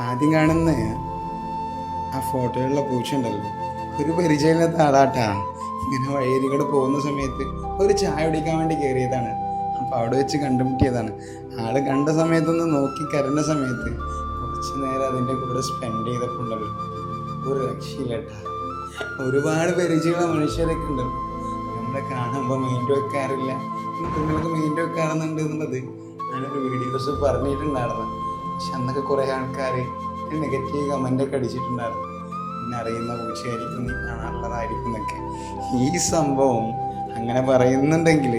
ആദ്യം കാണുന്ന ആ ഫോട്ടോയിലുള്ള പൂച്ച ഉണ്ടല്ലോ ഒരു പരിചയമില്ലാത്ത ആളാട്ടാ. ഇങ്ങനെ വഴിയരികൂടെ പോകുന്ന സമയത്ത് ഒരു ചായ കുടിക്കാൻ വേണ്ടി കയറിയതാണ്. അപ്പോൾ അവിടെ വെച്ച് കണ്ടുമുട്ടിയതാണ്. ആൾ കണ്ട സമയത്തൊന്ന് നോക്കി കരണ്ട സമയത്ത് കുറച്ച് നേരം അതിന്റെ കൂടെ സ്പെൻഡ് ചെയ്തപ്പോൾ ഉണ്ടല്ലോ. ഒരു രക്ഷയില്ലട്ടാ. ഒരുപാട് പരിചയമുള്ള മനുഷ്യരൊക്കെ ഉണ്ടല്ലോ നമ്മളെ കാണുമ്പോൾ മൈൻഡ് വെക്കാറില്ല. നിങ്ങൾക്ക് മൈൻഡ് വെക്കാറുന്നുണ്ട് എന്നുള്ളത് ഞാനൊരു വീഡിയോസ് പറഞ്ഞിട്ടുണ്ടായിരുന്നു. പക്ഷെ അന്നൊക്കെ കുറേ ആൾക്കാർ നെഗറ്റീവ് കമന്റ് ഒക്കെ അടിച്ചിട്ടുണ്ടായിരുന്നു. പിന്നെ അറിയുന്ന പൂച്ചയായിരിക്കും നീ കാണാറുള്ളതായിരിക്കും എന്നൊക്കെ. ഈ സംഭവം അങ്ങനെ പറയുന്നുണ്ടെങ്കിൽ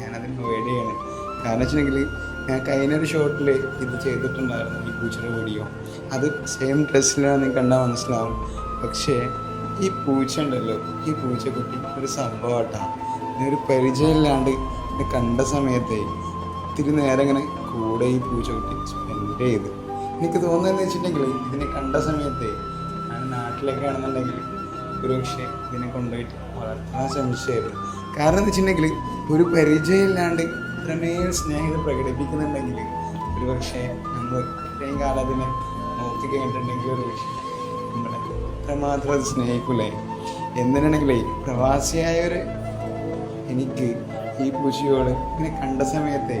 ഞാനതിന് അവോയ്ഡ് ചെയ്യണം. കാരണം വെച്ചിട്ടുണ്ടെങ്കിൽ ഞാൻ കഴിഞ്ഞൊരു ഷോട്ടിൽ ഇത് ചെയ്തിട്ടുണ്ടായിരുന്നു ഈ പൂച്ചയുടെ വീഡിയോ അത് സെയിം ഡ്രസ്സിലാണ് കണ്ടാൽ മനസ്സിലാവും. പക്ഷേ ഈ പൂച്ച ഉണ്ടല്ലോ ഈ പൂച്ചക്കുട്ടി ഒരു സംഭവമായിട്ടാണ് ഒരു പരിചയമില്ലാണ്ട് കണ്ട സമയത്തെ ഇത്തിരി നേരം ഇങ്ങനെ കൂടെ ഈ പൂച്ചക്കുട്ടി സ്പെൻഡ് ചെയ്ത്. എനിക്ക് തോന്നുന്നതെന്ന് വെച്ചിട്ടുണ്ടെങ്കിൽ ഇതിനെ കണ്ട സമയത്തെ ഞാൻ നാട്ടിലൊക്കെ ആണെന്നുണ്ടെങ്കിൽ ഒരു പക്ഷേ ഇതിനെ കൊണ്ടുപോയിട്ട് വളർത്താൻ ശ്രമിച്ചായിരുന്നു കാരണം എന്ന് വെച്ചിട്ടുണ്ടെങ്കിൽ ഒരു പരിചയമില്ലാണ്ട് ഇത്രമേൽ സ്നേഹത പ്രകടിപ്പിക്കുന്നുണ്ടെങ്കിൽ ഒരു പക്ഷേ നമ്മൾ ഇത്രയും കാലം അതിനെ നോക്കി കഴിഞ്ഞിട്ടുണ്ടെങ്കിൽ ഒരു പക്ഷേ നമ്മളെ എത്രമാത്രം അത് സ്നേഹിക്കൂലേ? എന്തിനാണെങ്കിലേ പ്രവാസിയായവർ എനിക്ക് ഈ പൂച്ചയോട് ഇങ്ങനെ കണ്ട സമയത്തെ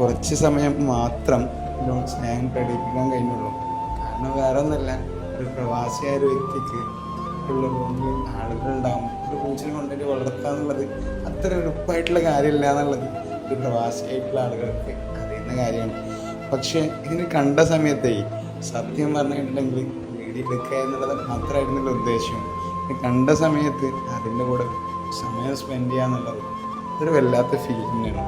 കുറച്ച് സമയം മാത്രം ഇതിനോട് സ്നേഹം പ്രകടിപ്പിക്കാൻ കഴിഞ്ഞുള്ളൂ. കാരണം വേറെ ഒന്നല്ല ഒരു പ്രവാസിയായ ഒരു വ്യക്തിക്ക് ഉള്ള റൂമിൽ ആളുകളുണ്ടാവും. ഒരു പൂച്ചനെ കൊണ്ടുപോയി വളർത്തുക എന്നുള്ളത് അത്ര എളുപ്പമായിട്ടുള്ള കാര്യമില്ല എന്നുള്ളത് ഒരു പ്രവാസിയായിട്ടുള്ള ആളുകൾക്ക് അറിയുന്ന കാര്യമാണ്. പക്ഷേ ഇതിന് കണ്ട സമയത്തേ സത്യം പറഞ്ഞിട്ടുണ്ടെങ്കിൽ വീഡിയോ എടുക്കുക എന്നുള്ളത് മാത്രമായിരുന്നില്ല ഉദ്ദേശം. കണ്ട സമയത്ത് അതിന്റെ കൂടെ സമയം സ്പെൻഡ് ചെയ്യുക എന്നുള്ളത് ഒരു വല്ലാത്ത ഫീലിംഗ് ആണ്.